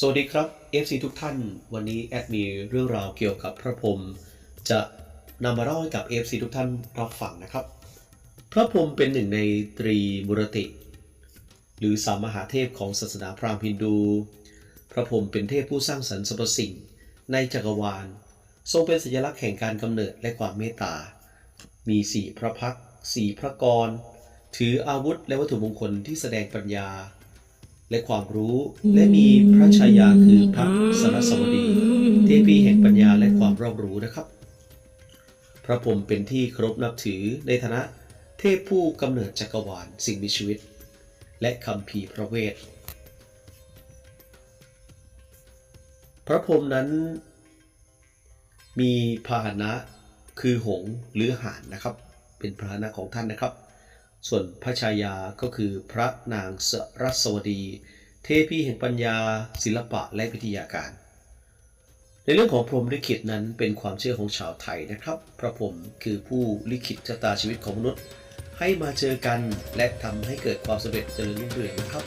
สวัสดีครับ FC ทุกท่าน วันนี้แอดมีเรื่องราวเกี่ยวกับพระพรหมจะนำมาเล่าให้กับ FC ทุกท่านรับฟังนะครับ พระพรหมเป็นหนึ่งในตรีมุรติ หรือสามมหาเทพของศาสนาพราหมณ์ฮินดู พระพรหมเป็นเทพผู้สร้างสรรค์สรรพสิ่ง ในจักรวาล ทรงเป็นสัญลักษณ์แห่งการกำเนิดและความเมตตา มีสี่พระพักสี่พระกร ถืออาวุธและวัตถุมงคลที่แสดงปัญญา และความรู้ และมีพระชายาคือพระสรสวดีเทพีแห่งปัญญาและความรอบรู้นะครับ พระพรหมเป็นที่เคารพนับถือในฐานะเทพผู้กำเนิดจักรวาลสิ่งมีชีวิต และคำพีร์พระเวท พระพรหมนั้นมีพาหนะคือหงส์หรือห่านนะครับ เป็นพาหนะของท่านนะครับ ส่วนพระชายาก็คือพระนางสรัสวดี เทพีแห่งปัญญา ศิลปะและวิทยาการ ในเรื่องของพรหมลิขิตนั้นเป็นความเชื่อของชาวไทยนะครับ พระพรหมคือผู้ลิขิตชะตาชีวิตของมนุษย์ ให้มาเจอกันและทำให้เกิดความสำเร็จเจริญรุ่งเรืองนะครับ